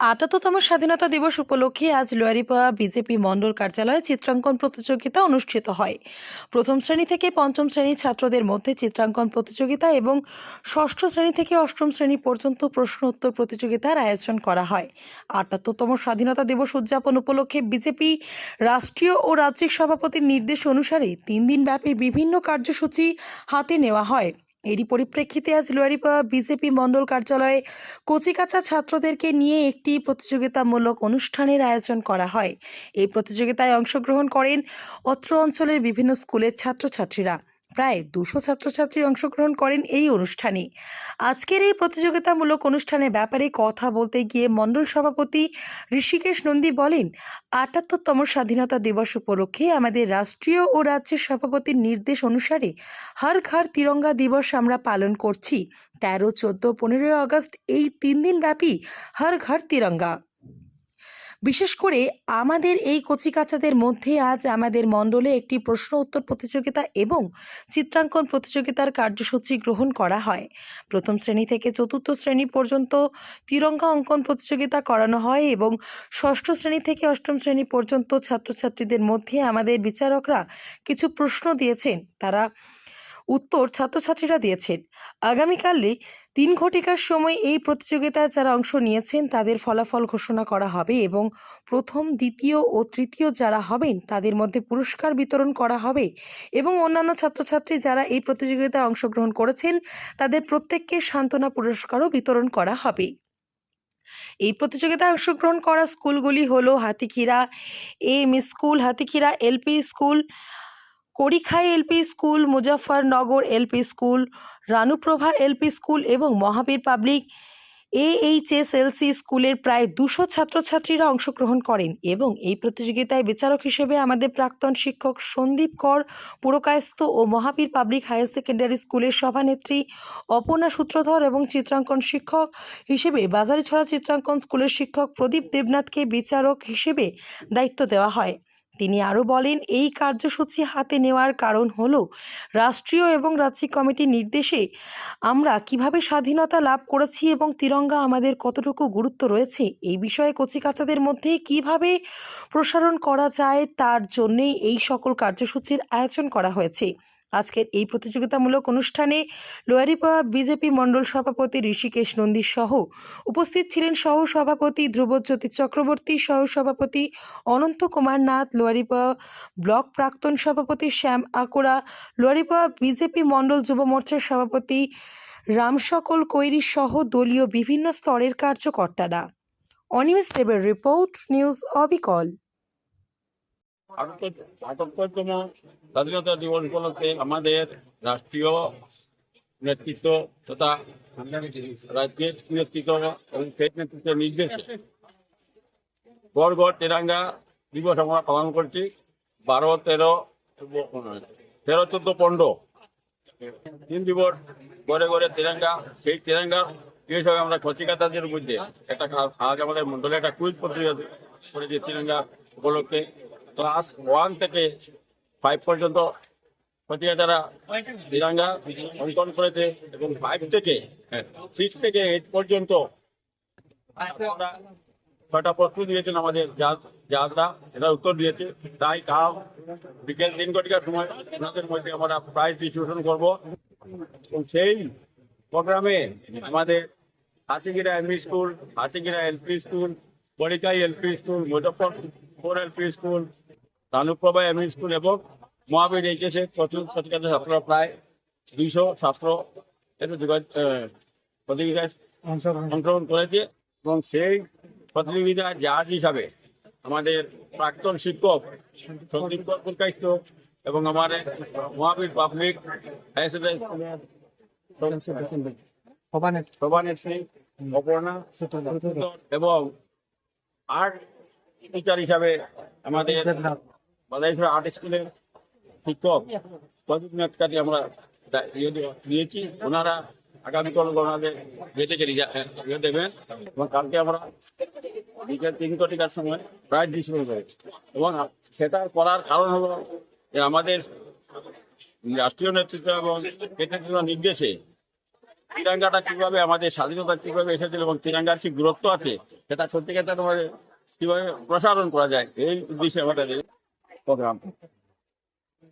আটাত্তরতম স্বাধীনতা দিবস উপলক্ষে আজ লোয়ারিপাড়া বিজেপি মণ্ডল কার্যালয়ে চিত্রাঙ্কন প্রতিযোগিতা অনুষ্ঠিত হয়। প্রথম শ্রেণি থেকে পঞ্চম শ্রেণির ছাত্রদের মধ্যে চিত্রাঙ্কন প্রতিযোগিতা এবং ষষ্ঠ শ্রেণি থেকে অষ্টম শ্রেণি পর্যন্ত প্রশ্ন উত্তর প্রতিযোগিতার আয়োজন করা হয়। আটাত্তরতম স্বাধীনতা দিবস উদযাপন উপলক্ষে বিজেপি রাষ্ট্রীয় ও রাজ্যিক সভাপতির নির্দেশ অনুসারে তিন দিনব্যাপী বিভিন্ন কার্যসূচি হাতে নেওয়া হয়। এরই পরিপ্রেক্ষিতে আজ লোয়ারিপাড়া বিজেপি মণ্ডল কার্যালয়ে কচিকাচা ছাত্রদেরকে নিয়ে একটি প্রতিযোগিতামূলক অনুষ্ঠানের আয়োজন করা হয়। এই প্রতিযোগিতায় অংশগ্রহণ করেন অত্র অঞ্চলের বিভিন্ন স্কুলের ছাত্রছাত্রীরা। প্রায় দুশো ছাত্রছাত্রী অংশগ্রহণ করেন এই অনুষ্ঠানে। আজকের এই প্রতিযোগিতামূলক অনুষ্ঠানের ব্যাপারে কথা বলতে গিয়ে মণ্ডল সভাপতি ঋষিকেশ নন্দী বলেন, আটাত্তরতম স্বাধীনতা দিবস উপলক্ষে আমাদের রাষ্ট্রীয় ও রাজ্যের সভাপতির নির্দেশ অনুসারে হর ঘর তিরঙ্গা দিবস আমরা পালন করছি। তেরো, চোদ্দ, পনেরোই আগস্ট এই তিন দিন ব্যাপী হর ঘর তিরঙ্গা। বিশেষ করে আমাদের এই কচিকাচাদের মধ্যে আজ আমাদের মণ্ডলে একটি প্রশ্ন উত্তর প্রতিযোগিতা এবং চিত্রাঙ্কন প্রতিযোগিতার কার্যসূচি গ্রহণ করা হয়। প্রথম শ্রেণি থেকে চতুর্থ শ্রেণি পর্যন্ত তিরঙ্গা অঙ্কন প্রতিযোগিতা করানো হয় এবং ষষ্ঠ শ্রেণি থেকে অষ্টম শ্রেণি পর্যন্ত ছাত্রছাত্রীদের মধ্যে আমাদের বিচারকরা কিছু প্রশ্ন দিয়েছেন। তারা উত্তর ছাত্রছাত্রীরা দিয়েছেন। আগামীকালে তিন ঘটিকার সময় এই প্রতিযোগিতায় যারা অংশ নিয়েছেন, তাদের ফলাফল ঘোষণা করা হবে এবং প্রথম, দ্বিতীয় ও তৃতীয় যারা হবেন, তাদের মধ্যে পুরস্কার বিতরণ করা হবে এবং অন্যান্য ছাত্রছাত্রী যারা এই প্রতিযোগিতায় অংশগ্রহণ করেছেন, তাদের প্রত্যেককে সান্ত্বনা পুরস্কারও বিতরণ করা হবে। এই প্রতিযোগিতায় অংশগ্রহণ করা স্কুলগুলি হলো Hatikhira, M school, Hatikhira LP school Karikhai LP school, Muzaffarnagar LP school, Ranuprabha LP school এবং মহাবীর পাবলিক এএইচএসএলসি স্কুলের প্রায় দুশো ছাত্রছাত্রীরা অংশগ্রহণ করেন এবং এই প্রতিযোগিতায় বিচারক হিসেবে আমাদের প্রাক্তন শিক্ষক সন্দীপ কর, পুরকায়স্থ ও মহাবীর পাবলিক হায়ার সেকেন্ডারি স্কুলের সভানেত্রী অপর্ণা সূত্রধর এবং চিত্রাঙ্কন শিক্ষক হিসেবে বাজারিছড়া চিত্রাঙ্কন স্কুলের শিক্ষক প্রদীপ দেবনাথকে বিচারক হিসেবে দায়িত্ব দেওয়া হয়। তিনি আরও বলেন, এই কার্যসূচি হাতে নেওয়ার কারণ হল রাষ্ট্রীয় এবং রাজ্যিক কমিটির নির্দেশে আমরা কীভাবে স্বাধীনতা লাভ করেছি এবং তিরঙ্গা আমাদের কতটুকু গুরুত্ব রয়েছে। এই বিষয়ে কচিকাচাদের মধ্যে কীভাবে প্রসারণ করা যায় তার জন্যেই এই সকল কার্যসূচির আয়োজন করা হয়েছে। আজকের এই প্রতিযোগিতামূলক অনুষ্ঠানে লোয়ারিপাড়া বিজেপি মণ্ডল সভাপতি ঋষিকেশ নন্দী সহ উপস্থিত ছিলেন সহ সভাপতি ধ্রুবজ্যোতি চক্রবর্তী সহ সভাপতি অনন্ত কুমার নাথ লোয়ারিপাড়া ব্লক প্রাক্তন সভাপতি শ্যাম আকোড়া লোয়ারিপাড়া বিজেপি মণ্ডল যুব মোর্চার সভাপতি রামসকল কৈরি সহ দলীয় বিভিন্ন স্তরের কার্যকর্তারা। অনিমেষ দেবের রিপোর্ট, নিউজ অবিকল। স্বাধীনতা দিবস উপলক্ষে আমাদের রাষ্ট্রীয় নেতৃত্ব তথা রাজ্যের নেতৃত্ব এবং স্টেট নেতৃত্বের নির্দেশে গড় গড় তেরাঙ্গা দিবস আমরা পালন করছি, বারো, তেরো তেরো, চোদ্দ, পনেরো। তিন দিবস গড়ে গড়ে তেরাঙ্গা, সেই তেরাঙ্গা হিসেবে আমরা কচিকাতাদের মধ্যে একটা আজ আমাদের মন্ডলে একটা কুইজ প্রতিযোগিতা করেছি, তিরঙ্গা উপলক্ষে। ক্লাস ওয়ান থেকে ফাইভ পর্যন্ত প্রতিযোগিতারা তিরঙ্গা অঙ্কন করেছে এবং ফাইভ থেকে সিক্স থেকে এইট পর্যন্ত আমরা ছটা প্রশ্ন দিয়েছেন আমাদের জাজ- জাজরা এটা উত্তর দিয়েছে। তাই কাল বিকেল তিন ঘটিকার সময় ওনাদের মধ্যে আমরা প্রাইজ ডিস্ট্রিবিউশন করব। এবং সেই প্রোগ্রামে আমাদের Hatigira ME school Hatigira LP school Barikai LP school Muzaffarpur LP school Tanuprabha ME school এবং মহাবীর এইচএসে প্রচুর প্রতিযোগিতা ছাত্ররা প্রায় দুইশো ছাত্র এতে প্রতিযোগিতায় অংশগ্রহণ করেছে এবং সেই প্রতিযোগিতার জাজ হিসাবে আমাদের প্রাক্তন শিক্ষক সন্দীপ কর্মকাইত এবং আমাদের Mahabir public higher secondary Aparna এবং আর্ট টিচার হিসাবে আমাদের বাদাইছড়া আর্ট স্কুলের শিক্ষক প্রদীপ আমরা দা- ইয়ে ওনারা আগামীকাল ওনাদের ইয়ে ইয়ে দেবেন। এবং কালকে আমরা বিকেল তিন সময় এবং সেটা করার কারণ হলো যে আমাদের রাষ্ট্রীয় নেতৃত্ব এবং কেন্দ্রীয় নির্দেশে তিরঙ্গাটা কীভাবে আমাদের স্বাধীনতা কীভাবে এসেছিল এবং তিরঙ্গার কি গুরুত্ব আছে, সেটা সত্যিকার কীভাবে প্রসারণ করা যায়? এই উদ্দেশ্যে আমাদের প্রোগ্রাম